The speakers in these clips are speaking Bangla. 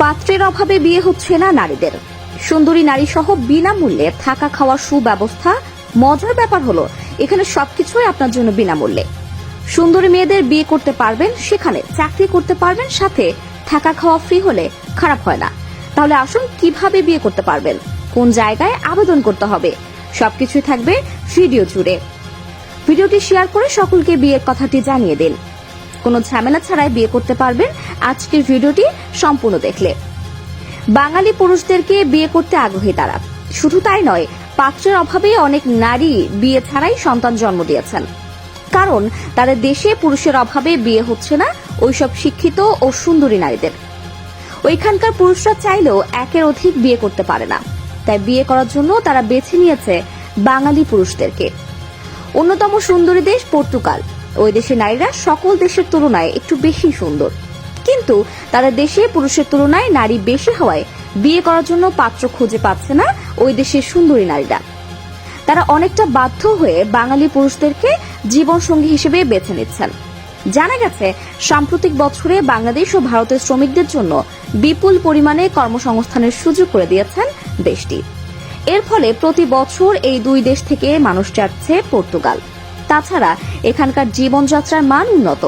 পাত্রের অভাবে বিয়ে হচ্ছে না নারীদের। সুন্দরী নারী সহ বিনামূল্যে থাকা খাওয়ার সুব্যবস্থা, মজার ব্যাপার হলো, এখানে সবকিছুই আপনার জন্য বিনামূল্যে। সুন্দরী মেয়েদের বিয়ে করতে পারবেন, সেখানে চাকরি করতে পারবেন, সাথে থাকা খাওয়া ফ্রি হলে খারাপ হয় না। তাহলে আসুন কীভাবে বিয়ে করতে পারবেন? কোন জায়গায় আবেদন করতে হবে? সবকিছুই থাকবে ভিডিও জুড়ে। ভিডিওটি শেয়ার করে সকলকে বিয়ের কথাটি জানিয়ে দিন। কোনো ঝামেলা ছাড়াই বিয়ে করতে পারবেন। আজকের ভিডিওটি সম্পূর্ণ দেখলে। বাঙালি পুরুষদেরকে বিয়ে করতে আগ্রহী তারা। শুধু তাই নয়, পাত্রের অভাবে অনেক নারী বিয়ে ছাড়াই সন্তান জন্ম দিয়েছেন। কারণ, তাদের দেশে পুরুষের অভাবে বিয়ে হচ্ছে না ওইসব শিক্ষিত ও সুন্দরী নারীদের। ওইখানকার পুরুষরা চাইলেও একের অধিক বিয়ে করতে পারে না। তাই বিয়ে করার জন্য তারা বেছে নিয়েছে বাঙালি পুরুষদেরকে। অন্যতম সুন্দরী দেশ পর্তুগাল। ওই দেশের নারীরা সকল দেশের তুলনায় একটু বেশি সুন্দর। কিন্তু তাদের দেশে পুরুষের তুলনায় নারী বেশি হওয়ায় বিয়ে করার জন্য পাত্র খুঁজে পাচ্ছে না ওই দেশের সুন্দরী নারীরা। তারা অনেকটা বাধ্য হয়ে বাঙালি পুরুষদেরকে জীবনসঙ্গী হিসেবে বেছে নিচ্ছেন। জানা গেছে, সাম্প্রতিক বছরে বাংলাদেশ ও ভারতের শ্রমিকদের জন্য বিপুল পরিমাণে কর্মসংস্থানের সুযোগ করে দিয়েছেন দেশটি। এর ফলে প্রতি বছর এই দুই দেশ থেকে মানুষ যাচ্ছে পর্তুগাল। তাছাড়া এখানকার জীবনযাত্রার মান উন্নত।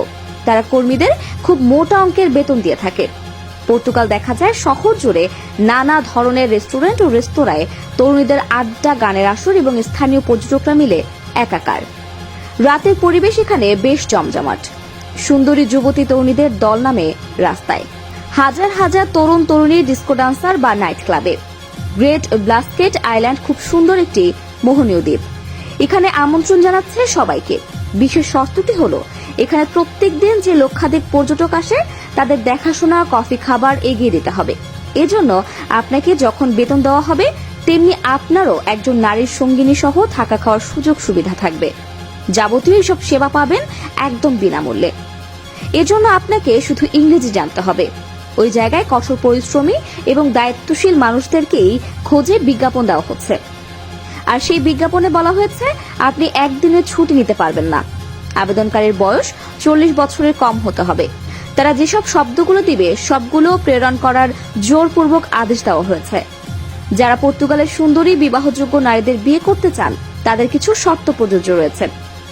তারা কর্মীদের খুব মোটা অঙ্কের বেতন দিয়ে থাকে। পর্তুগাল দেখা যায় শহর জুড়ে নানা ধরনের রেস্টুরেন্ট ও রেস্তোরাঁয় তরুণীদের আড্ডা, গানের আসর এবং স্থানীয় পর্যটকরা মিলে একাকার। রাতের পরিবেশ এখানে বেশ জমজমাট। সুন্দরী যুবতী তরুণীদের দল নামে রাস্তায়। হাজার হাজার তরুণ তরুণী, ডিস্কো ডান্সার বা নাইট ক্লাবে। গ্রেট ব্লাস্কেট আইল্যান্ড খুব সুন্দর একটি মোহনীয় দ্বীপ। এখানে আমন্ত্রণ জানাচ্ছে সবাইকে। বিশেষ শর্তটি হলো, এখানে প্রত্যেক দিন যে লক্ষাধিক পর্যটক আসে, তাদের দেখাশোনা, কফি খাবার এগিয়ে দিতে হবে। এজন্য আপনাকে যখন বেতন দেওয়া হবে, তেমনি আপনারও একজন নারীর সঙ্গিনী সহ থাকা খাওয়ার সুযোগ সুবিধা থাকবে। যাবতীয় এসব সেবা পাবেন একদম বিনামূল্যে। এজন্য আপনাকে শুধু ইংরেজি জানতে হবে। ওই জায়গায় কঠোর পরিশ্রমী এবং দায়িত্বশীল মানুষদেরকেই খোঁজে বিজ্ঞাপন দেওয়া হচ্ছে। আর সেই বিজ্ঞাপনে বলা হয়েছে, আপনি একদিনের ছুটি নিতে পারবেন না। আবেদনকারীর বয়স চল্লিশ বছরের কম হতে হবে। তারা যেসব শব্দগুলো দিবে, সবগুলো প্রেরণ করার জোরপূর্বক আদেশ দেওয়া হয়েছে। যারা পর্তুগালের সুন্দরী বিবাহযোগ্য নারীদের বিয়ে করতে চান, তাদের কিছু শর্ত প্রযোজ্য রয়েছে।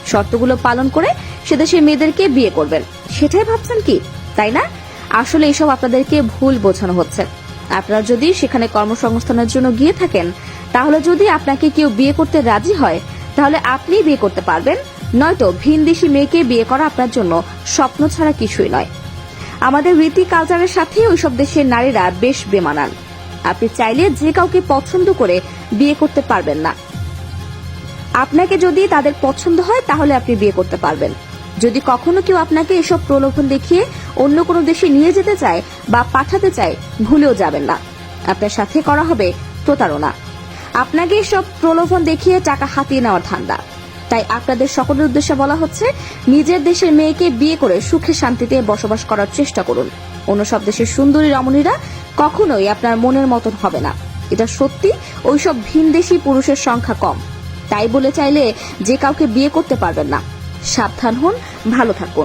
শর্তগুলো পালন করে সেদেশের মেয়েদেরকে বিয়ে করবেন। সেটাই ভাবছেন কি? তাই না? আসলে এসব আপনাদেরকে ভুল বোঝানো হচ্ছে। আপনারা যদি সেখানে কর্মসংস্থানের জন্য গিয়ে থাকেন তাহলে যদি আপনাকে কেউ বিয়ে করতে রাজি হয়, তাহলে আপনি বিয়ে করতে পারবেন। নয়তো ভিনদেশি মেয়েকে বিয়ে করা আপনার জন্য স্বপ্ন ছাড়া কিছুই নয়। আমাদের রীতি কালচারের সাথে ওইসব দেশের নারীরা বেশ বেমানান। আপনি চাইলে যে কাউকে পছন্দ করে বিয়ে করতে পারবেন না। আপনাকে যদি তাদের পছন্দ হয়, তাহলে আপনি বিয়ে করতে পারবেন। যদি কখনো কেউ আপনাকে এসব প্রলোভন দেখিয়ে অন্য কোনো দেশে নিয়ে যেতে চায় বা পাঠাতে চায়, ভুলেও যাবেন না। আপনার সাথে করা হবে প্রতারণা। আপনাকে সব প্রলোভন দেখিয়ে টাকা হাতিয়ে নেওয়ার ধান্দা। তাই আপনাদের সকলের উদ্দেশ্যে বলা হচ্ছে, নিজের দেশের মেয়েকে বিয়ে করে সুখে শান্তিতে বসবাস করার চেষ্টা করুন। অন্য সব দেশের সুন্দরী রমণীরা কখনোই আপনার মনের মতন হবে না। এটা সত্যি, ওইসব ভিনদেশি পুরুষের সংখ্যা কম। তাই বলে চাইলে যে কাউকে বিয়ে করতে পারবেন না। সাবধান হন, ভালো থাকুন।